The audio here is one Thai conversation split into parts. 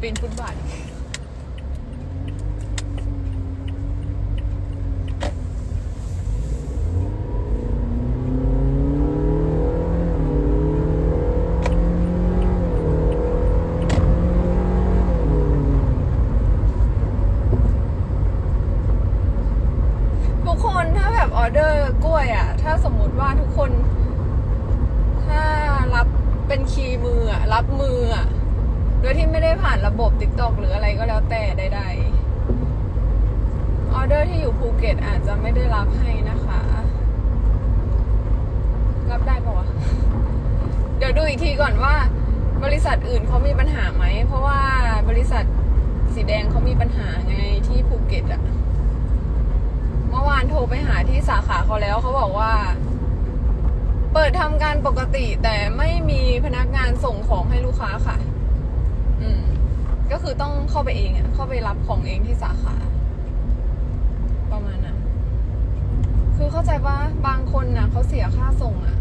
ปีนฟุตบาทอีกทุกคนถ้าแบบออเดอร์กล้วยอะ ถ้าสมมุติว่าทุกคน ถ้ารับเป็นคีย์มืออะรับมืออะโดยที่ไม่ได้ผ่านระบบ TikTok หรืออะไรก็แล้วแต่ใดๆ ออเดอร์ที่อยู่ภูเก็ตอาจจะไม่ได้รับให้นะคะ รับได้ปะวะ เดี๋ยวดูอีกทีก่อนว่า บริษัทอื่นเขามีปัญหาไหม เพราะว่าบริษัทสีแดงเขามีปัญหาไงที่ภูเก็ตอะเมื่อวานโทรไปหาที่สาขาเขาแล้วเขาบอกว่า เปิดทำการปกติแต่ไม่มีพนักงานส่งของให้ลูกค้าค่ะ ก็คือต้องเข้าไปเองอะเข้าไปรับของเองที่สาขา ประมาณนั้นคือเข้าใจว่าบางคนนะเขาเสียค่าส่งอะ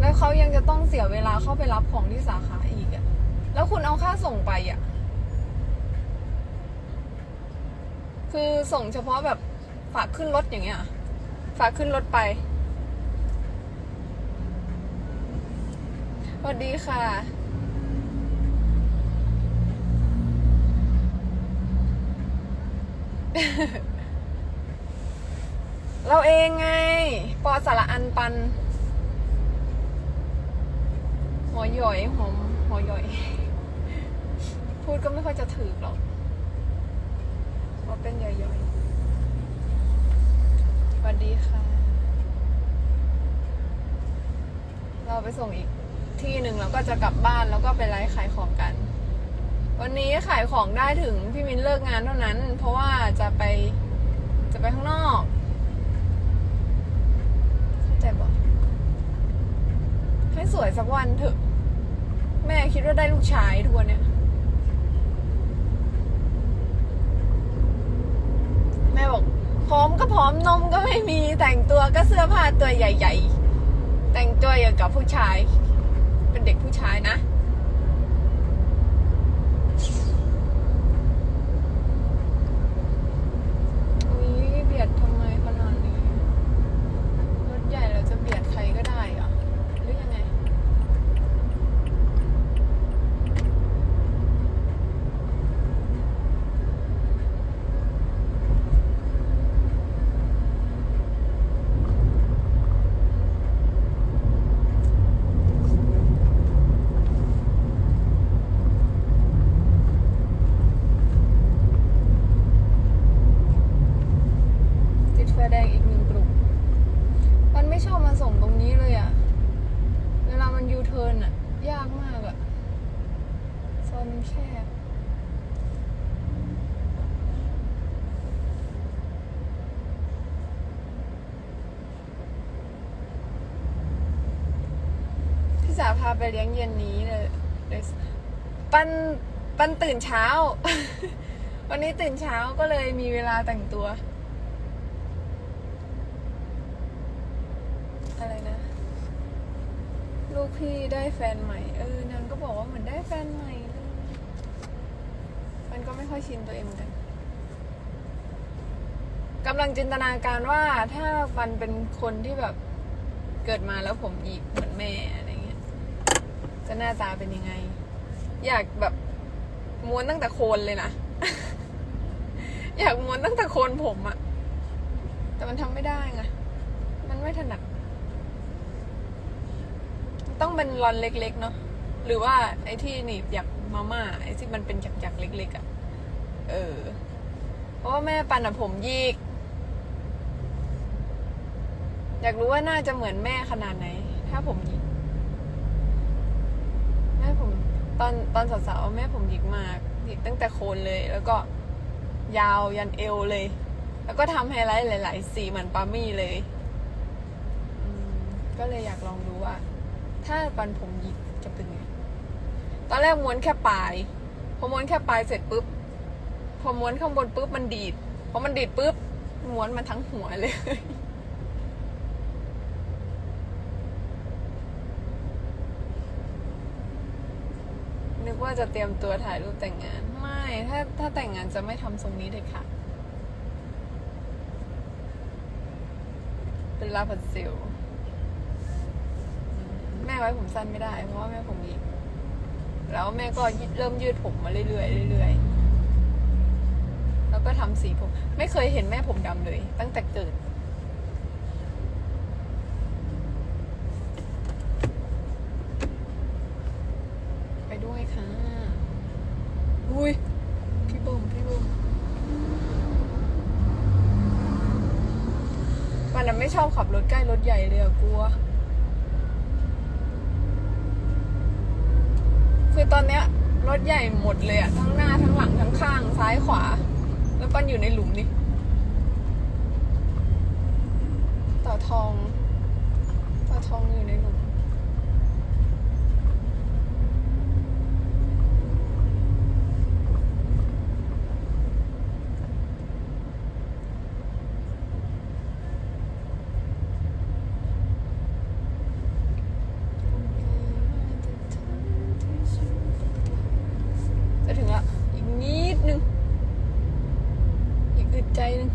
แล้วเขายังจะต้องเสียเวลาเข้าไปรับของที่สาขาอีกอะแล้วคุณเอาค่าส่งไปอะคือส่งเฉพาะแบบฝากขึ้นรถอย่างเงี้ย ฝากขึ้นรถไปสวัสดีค่ะ เราเองไง ปอสาระอันปัน หัวหย่อยหอมหัวหย่อย พูดก็ไม่ค่อยจะถือหรอกว่าเป็นย่อยๆสวัสดีค่ะ เราไปส่งอีกที่หนึ่งแล้วก็จะกลับบ้านแล้วก็ไปไลฟ์ขายของกัน วันนี้ขายของได้ถึงพี่มินเลิกงานเท่านั้น เพราะว่าจะไปจะไปข้างนอกเข้าใจบอกให้สวยสักวันเถอะ แม่คิดว่าได้ลูกชายทุกวันเนี่ย แม่บอกพร้อมก็พร้อมนมก็ไม่มีแต่งตัวก็เสื้อผ้าตัวใหญ่ ๆ แต่งตัวอย่างกับผู้ชาย เป็นเด็กผู้ชายนะ อุ๊ยเบียดทำไมขนาดนี้ รถใหญ่เราจะเบียดใครก็ได้เหรอ หรือยังไง ติดไฟแดงอีกหนึ่งกลุ่ม มันไม่ชอบมาส่งตรงนี้เลยอะเวลามันยูเทิร์นอะยากมากอะซอยมันแคบ พี่สาวพา ไปเลี้ยงเย็นนี้เลยปันปันตื่นเช้า วันนี้ตื่นเช้าก็เลยมีเวลาแต่งตัว อะไรนะ ลูกพี่ได้แฟนใหม่ เออนางก็บอกว่าเหมือนได้แฟนใหม่เลยมันก็ไม่ค่อยชินตัวเองกันกำลังจินตนาการว่าถ้าฟันเป็นคนที่แบบเกิดมาแล้วผมหยิกเหมือนแม่ จะหน้าตาเป็นยังไง อยากแบบม้วนตั้งแต่โคนเลยนะ อยากม้วนตั้งแต่โคนผมอะแต่มันทำไม่ได้ไง มันไม่ถนัด ต้องเป็นรอนเล็กๆเนาะ หรือว่าไอ้ที่หนีบอยากมาม่าไอ้ที่มันเป็นหยักๆเล็กๆอะ่ะเออ เพราะว่าแม่ปันอะผมยีก อยากรู้ว่าน่าจะเหมือนแม่ขนาดไหน ถ้าผมยิก ม่ผมตอนตอนสาวๆแม่ผมหยิกมากหยิกตั้งแต่โคนเลย แล้วก็ยาวยันเอวเลย แล้วก็ทำไฮไลท์หลาย ๆ สีเหมือนปามี่เลยก็เลยอยากลองดูว่า ถ้าปันผมหยิกจะเป็นไง ตอนแรกม้วนแค่ปลายพอม้วนแค่ปลายเสร็จปุ๊บพอม้วนข้างบนปุ๊บมันดีดพอมันดีดปุ๊บม้วนมันทั้งหัวเลย หนึ่ง ก ว่าจะเตรียมตัวถ่ายรูปแต่งงาน ไม่ ถ้าถ้าแต่งงานจะไม่ทำทรงนี้เลยค่ะ เป็นลาพัดซิลแม่ไว้ผมสั้นไม่ได้ เพราะว่าแม่ผมหยิกแล้วแม่ก็เริ่มยืดผมมาเรื่อยๆเรื่อยๆแล้วก็ทำสีผม ไม่เคยเห็นแม่ผมดำเลย ตั้งแต่เกิด ไปด้วยค่ะ อุ้ยพี่บุ๋มพี่บุ๋มมันน่ะไม่ชอบขับรถใกล้รถใหญ่เลยอะกลัว คือตอนเนี้ย รถใหญ่หมดเลยอะทั้งหน้าทั้งหลังทั้งข้างซ้ายขวา แล้วปันอยู่ในหลุมนี่ต่อทองต่อทองอยู่ในหลุม จะถึงละอีกนิดนึง อึดใจนึง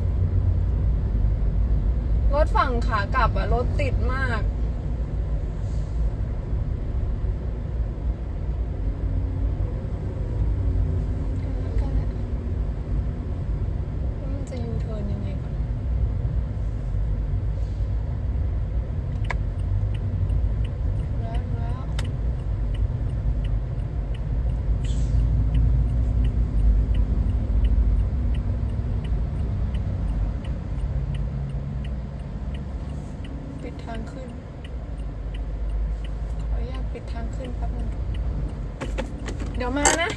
รถฝั่งขากลับอะรถติดมาก ใกล้แล้วแล้วมันจะยูเทิร์นยังไงก่อน แล้วแล้ว ปิด ทางขึ้น ขออนุญาตปิดทางขึ้นแป๊บนึงเดี๋ยวมานะ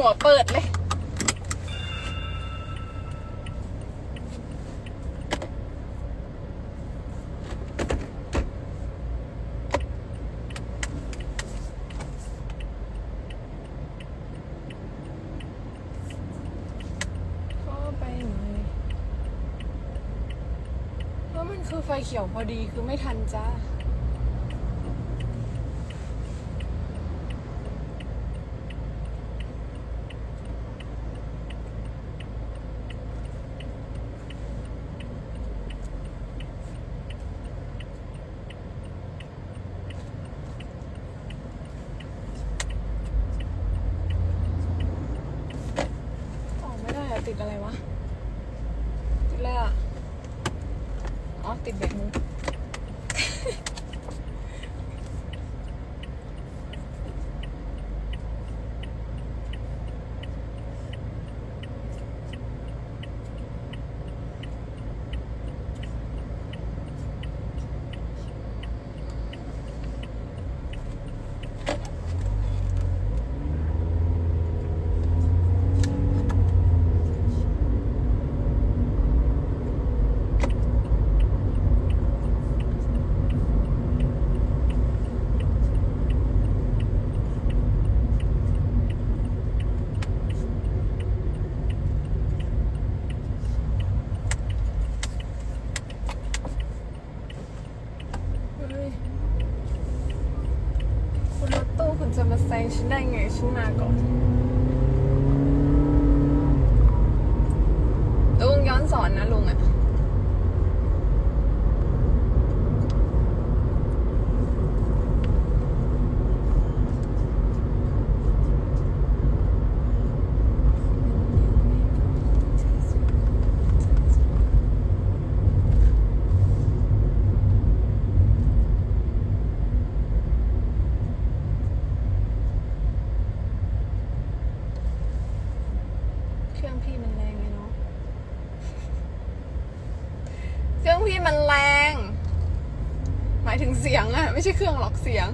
หัวเปิดเลย ก็ไปหน่อยแล้วมันคือไฟเขียวพอดีคือไม่ทันจ้า ออกไม่ได้อะ ติดอะไรวะ ติดอะไรอะอ๋อ ติดแบรกมือ เฮ้ยคุณรถตู้คุณจะมาแซงฉันได้ไง ฉันมาก่อน ลุงย้อนสอนนะลุงอะ เครื่องพี่มันแรง หมายถึงเสียงอะไม่ใช่เครื่องหรอกเสียง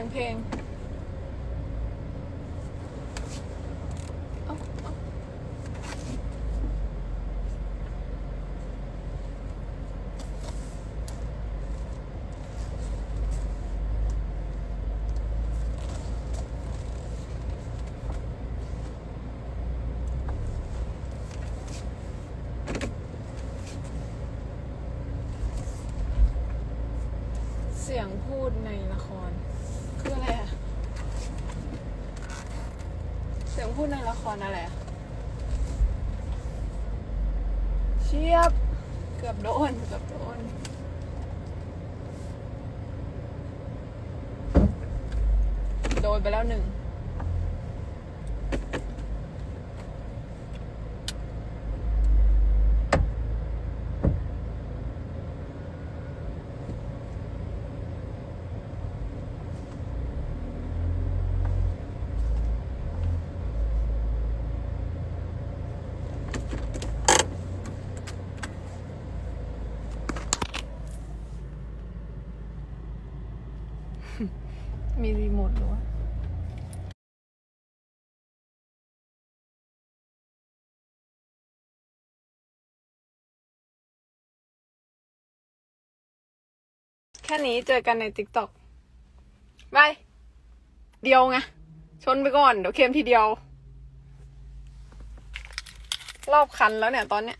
ียงเพลงเสียงพูดในละคร คืออะไรอะเสียงพูดในละครอะไรอะเชียบ เกือบโดน เกือบโดน โดนไปแล้วหนึ่ง มีรีโมทหรือวะแค่นี้เจอกันในติ๊กต็อกบาย เดียวไง ชนไปก่อน เดี๋ยวเค็มทีเดียว รอบคันแล้วเนี่ยตอนเนี้ย